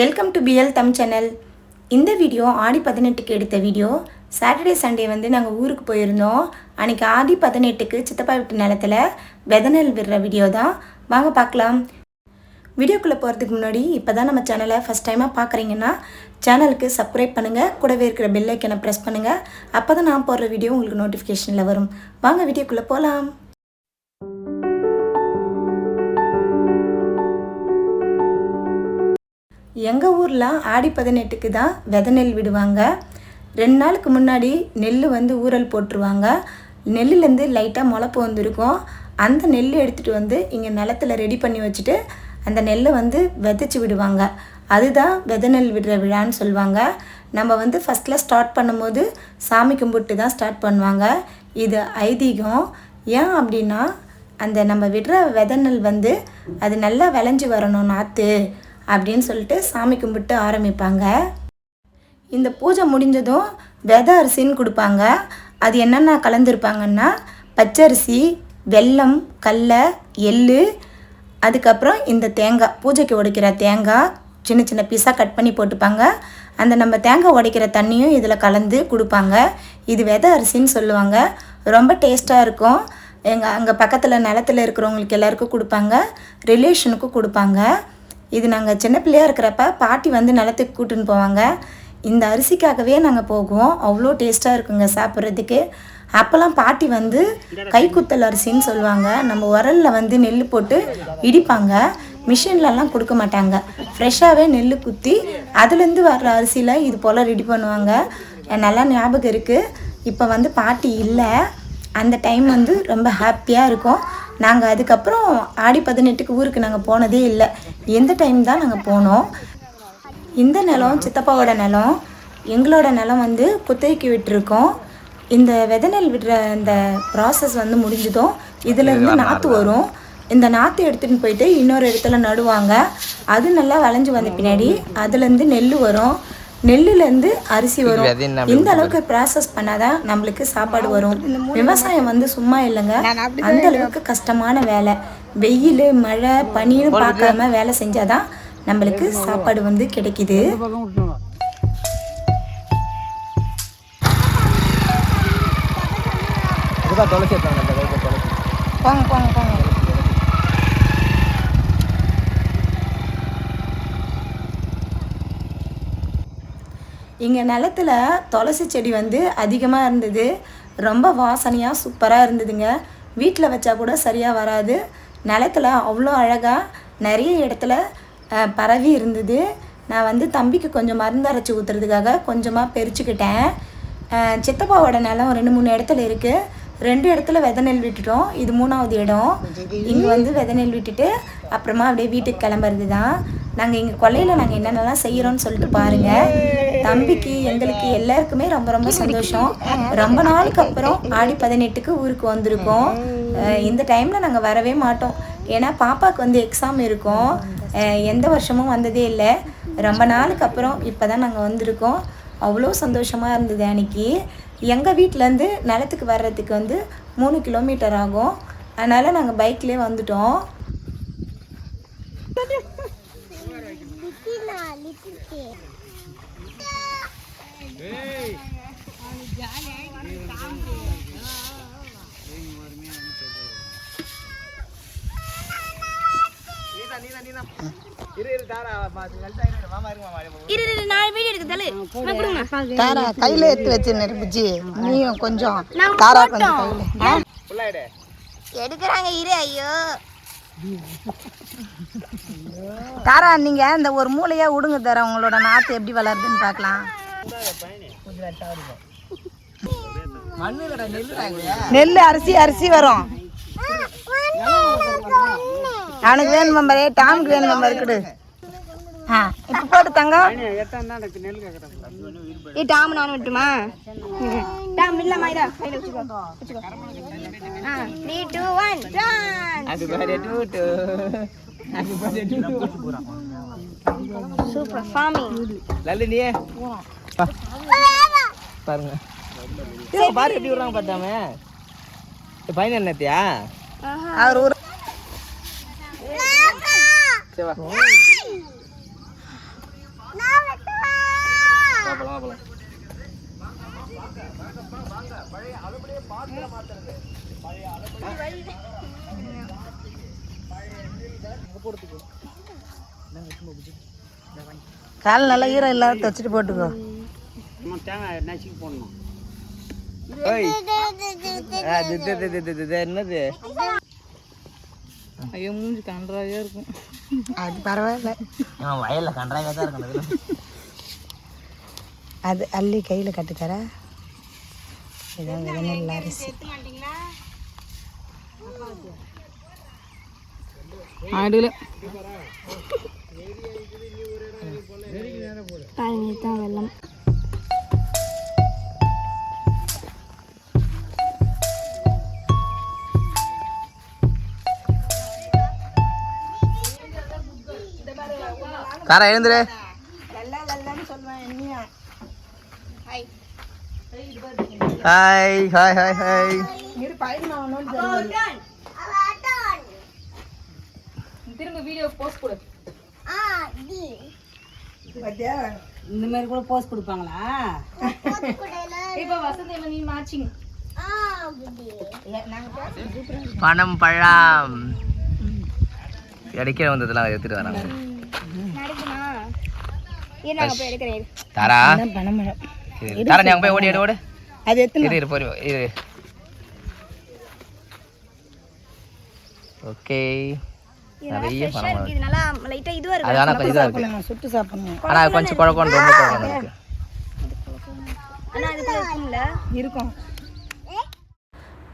Welcome to PL தம் channel இந்த video Aadi பதினெட்டுக்கு எடுத்த வீடியோ சாட்டர்டே சண்டே வந்து நாங்கள் ஊருக்கு போயிருந்தோம். அன்றைக்கி ஆடி பதினெட்டுக்கு சித்தப்பா வீட்டு நிலத்துல வெதநெல் விடுற வீடியோ தான். வாங்க பார்க்கலாம். வீடியோக்குள்ளே போகிறதுக்கு முன்னாடி இப்போ தான் நம்ம சேனலை ஃபஸ்ட் டைமாக பார்க்குறீங்கன்னா சேனலுக்கு சப்ஸ்கிரைப் பண்ணுங்கள் கூடவே இருக்கிற பெல்லைக்கனை ப்ரெஸ் பண்ணுங்கள் அப்போ தான் நான் போடுற வீடியோ உங்களுக்கு நோட்டிஃபிகேஷனில் வரும். வாங்க வீடியோக்குள்ளே போகலாம் எங்கள் ஊரில் ஆடி பதினெட்டுக்கு தான் விதை நெல் விடுவாங்க. ரெண்டு நாளுக்கு முன்னாடி நெல் வந்து ஊறல் போட்டுருவாங்க. நெல்லுலேருந்து லைட்டாக முளப்பு வந்திருக்கும். அந்த நெல் எடுத்துகிட்டு வந்து இங்கே நிலத்துல ரெடி பண்ணி வச்சுட்டு அந்த நெல்லை வந்து விதைச்சி விடுவாங்க. அதுதான் விதை நெல் விடுற விழான்னு சொல்லுவாங்க நம்ம வந்து ஃபஸ்ட்டில் ஸ்டார்ட் பண்ணும்போது சாமி கும்பிட்டு தான் ஸ்டார்ட் பண்ணுவாங்க. இது ஐதீகம். ஏன் அப்படின்னா அந்த நம்ம விடுற விதை நெல் வந்து அது நல்லா விளைஞ்சி வரணும் நாற்று அப்படின்னு சொல்லிட்டு சாமி கும்பிட்டு ஆரம்பிப்பாங்க. இந்த பூஜை முடிஞ்சதும் வெத அரிசின்னு கொடுப்பாங்க. அது என்னென்ன கலந்துருப்பாங்கன்னா பச்சரிசி வெல்லம் கடல எள் அதுக்கப்புறம் இந்த தேங்காய் பூஜைக்கு உடைக்கிற தேங்காய் சின்ன சின்ன பீஸாக கட் பண்ணி போட்டுப்பாங்க. அந்த நம்ம தேங்காய் உடைக்கிற தண்ணியும் இதில் கலந்து கொடுப்பாங்க. இது விதை அரிசின்னு சொல்லுவாங்க. ரொம்ப டேஸ்ட்டாக இருக்கும். எங்கள் அங்கே பக்கத்தில் நிலத்துல இருக்கிறவங்களுக்கு எல்லாருக்கும் கொடுப்பாங்க. ரிலேஷனுக்கும் கொடுப்பாங்க. இது நாங்கள் சின்ன பிள்ளையா இருக்கிறப்ப பாட்டி வந்து நிலத்துக்கு கூட்டின்னு போவாங்க. இந்த அரிசிக்காகவே நாங்கள் போகுவோம். அவ்வளோ டேஸ்ட்டாக இருக்குங்க சாப்பிட்றதுக்கு. அப்போல்லாம் பாட்டி வந்து கைக்குத்தல் அரிசின்னு சொல்லுவாங்க. நம்ம உரலில் வந்து நெல் போட்டு இடிப்பாங்க. மிஷின்லலாம் கொடுக்க மாட்டாங்க. ஃப்ரெஷ்ஷாகவே நெல் குத்தி அதுலேருந்து வர்ற அரிசியில் இது போல் ரெடி பண்ணுவாங்க. நல்லா ஞாபகம் இருக்குது இப்போ வந்து பாட்டி இல்லை. அந்த டைம் வந்து ரொம்ப ஹாப்பியாக இருக்கும். நாங்கள் அதுக்கப்புறம் ஆடி பதினெட்டுக்கு ஊருக்கு நாங்கள் போனதே இல்லை. எந்த டைம் தான் நாங்கள் போனோம். இந்த நிலம் சித்தப்பாவோட நிலம் எங்களோட நிலம் வந்து குத்தகைக்கு விட்டுருக்கோம். இந்த விதை நெல் விடுற இந்த ப்ராசஸ் வந்து முடிஞ்சதும். இதுலேருந்து நாற்று வரும். இந்த நாற்று எடுத்துகிட்டு போயிட்டு இன்னொரு இடத்துல நடுவாங்க. அது நல்லா விளைஞ்சு வந்த பின்னாடி அதுலேருந்து நெல் வரும். நெல்லுலேருந்து அரிசி வரும். இந்த அளவுக்கு ப்ராசஸ் பண்ணாதான் நம்மளுக்கு சாப்பாடு வரும். விவசாயம் வந்து சும்மா இல்லைங்க. அந்த அளவுக்கு கஷ்டமான வேலை. வெயில் மழை பனின்னு பார்க்காம வேலை செஞ்சாதான் நம்மளுக்கு சாப்பாடு வந்து கிடைக்குது. போங்க போங்க போங்க இங்கே நிலத்துல துளசி செடி வந்து அதிகமாக இருந்தது. ரொம்ப வாசனையாக சூப்பராக இருந்ததுங்க. வீட்டில் வச்சா கூட சரியாக வராது. நிலத்துல அவ்வளோ அழகாக நிறைய இடத்துல பரவி இருந்தது. நான் வந்து தம்பிக்கு கொஞ்சம் மருந்து அரைச்சி ஊற்றுறதுக்காக கொஞ்சமாக பெரிச்சுக்கிட்டேன். சித்தப்பாவோட நிலம் ரெண்டு மூணு இடத்துல இருக்குது ரெண்டு இடத்துல விதை நெல் விட்டுட்டோம். இது மூணாவது இடம். இங்கே வந்து விதை நெல் விட்டுட்டு அப்புறமா அப்படியே வீட்டுக்கு கிளம்புறது தான் நாங்கள் எங்கள் கொல்லையில் நாங்கள் என்னென்னலாம் செய்கிறோன்னு சொல்லிட்டு பாருங்கள் தம்பிக்கு எங்களுக்கு எல்லாருக்குமே ரொம்ப ரொம்ப சந்தோஷம். ரொம்ப நாளுக்கு அப்புறம் ஆடி பதினெட்டுக்கு ஊருக்கு வந்திருக்கோம். இந்த டைமில் நாங்கள் வரவே மாட்டோம். ஏன்னா பாப்பாவுக்கு வந்து எக்ஸாம் இருக்கும். எந்த வருஷமும் வந்ததே இல்லை. ரொம்ப நாளுக்கு அப்புறம் இப்போ தான் நாங்கள் வந்திருக்கோம். அவ்வளோ சந்தோஷமாக இருந்தது அன்னைக்கு. எங்கள் வீட்டிலேருந்து நிலத்துக்கு வர்றதுக்கு வந்து மூணு கிலோமீட்டர் ஆகும். அதனால் நாங்கள் பைக்லேயே வந்துட்டோம் இரு இரு தாரா லலிதா இரு மாமா இரு மாமா இரு இரு நாலு வீடியோ இருக்கு தலை நான் கொடுங்க தாரா கையில எடுத்து வச்சு நிரப்பிச்சு நீயும் கொஞ்சம் தாரா கொஞ்சம் கையில. எடுக்கிறாங்க இரு ஐயோ. தாரா நீங்க இந்த ஒரு மூலையா விடுங்க தர உங்களோட நாத்து எப்படி வளருதுன்னு பார்க்கலாம். நெல் அரிசி அரிசி வரும். அவனுக்கு வேணும் மெம்பரே டாமுக்கு வேணும் மெம்பர் இருக்குது. ஆ இப்போ போட்டு தங்கம். ஏ டாம் நானும் விட்டுமா டாம் இல்ல மைதா கையில வச்சுக்கோ. வச்சுக்கோ. ஆ. த்ரீ டூ ஒன் டான் அது அது பாரு டூட்டு சூப்பர் ஃபார்மிங் லல்லு நீ பாருங்க பாரு எப்படி விடுறாங்க பார்த்தாம பையன் என்னத்தியா அவர் ஒரு சரி வா போலாம் போலாம் கால் நல்லா ஈரம் இல்லாத தச்சுட்டு போட்டுக்கோ. இது, இது, இது, என்னது? ஐயோ மூஞ்சி கன்றாவே இருக்கும். அது பரவாயில்ல. அவன் வயல்ல தான் அது அள்ளி கையில் கட்டித்தர இதான் அரிசி. ആടിൽ. വെള്ളം. സാറേ എന്തിരേ ഹായ്. ഹായ് ഹായ് ഹായ് திரும்ப வீடியோ போஸ்ட் கொடு. இந்த மாதிரி கூட போஸ்ட் கொடுப்பாங்களா? இப்போ வசந்தி நீ மேட்சிங் பணம் பழம். இடைக்கிற வந்ததெல்லாம் எடுத்துட்டு வராங்க. தாரா. தாரா நீ அங்க போய் ஓடி ஓடு அது எத்தனை? இரு இரு போய் இரு. ஓகே. நிறைய பணம். இது நல்லா லைட்டாக இதுவாக இருக்கு. அது ஆனா கொஞ்சம் இதா இருக்கு. சாப்பிடணும் சுட்டு சாப்பிடணும். ஆனா கொஞ்சம் குழக்கம் ரொம்ப குழக்கம் இருக்கு ஆனால் அதுக்குள்ள இருக்கும்ல? இருக்கும்.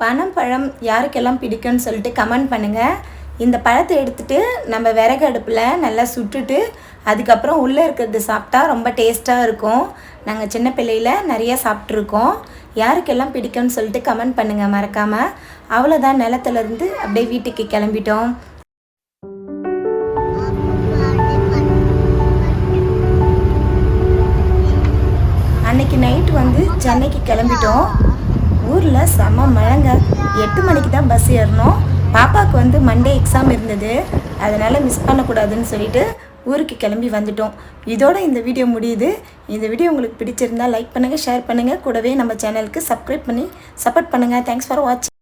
பனம் பழம் யாருக்கெல்லாம் பிடிக்கும்னு சொல்லிட்டு கமெண்ட் பண்ணுங்கள் இந்த பழத்தை எடுத்துட்டு நம்ம விறகு அடுப்பில் நல்லா சுட்டுட்டு அதுக்கப்புறம் உள்ளே இருக்கிறது சாப்பிட்டா ரொம்ப டேஸ்ட்டாக இருக்கும். நாங்கள் சின்ன பிள்ளையில் நிறைய சாப்பிட்ருக்கோம் யாருக்கெல்லாம் பிடிக்கும்னு சொல்லிட்டு கமெண்ட் பண்ணுங்கள் மறக்காமல் அவ்வளோதான் நிலத்துலேருந்து அப்படியே வீட்டுக்கு கிளம்பிட்டோம். அன்னைக்கு நைட் வந்து சென்னைக்கு கிளம்பிட்டோம். ஊரில் செம்ம மழைங்க. எட்டு மணிக்கு தான் பஸ் ஏறணும். பாப்பாவுக்கு வந்து மண்டே எக்ஸாம் இருந்தது. அதனால் மிஸ் பண்ணக்கூடாதுன்னு சொல்லிட்டு ஊருக்கு கிளம்பி வந்துட்டோம். இதோட இந்த வீடியோ முடியுது. இந்த வீடியோ உங்களுக்கு பிடிச்சிருந்தா லைக் பண்ணுங்கள் ஷேர் பண்ணுங்கள் கூடவே நம்ம சேனலுக்கு சப்ஸ்கிரைப் பண்ணி சப்போர்ட் பண்ணுங்கள் தேங்க்ஸ் ஃபார் வாட்சிங்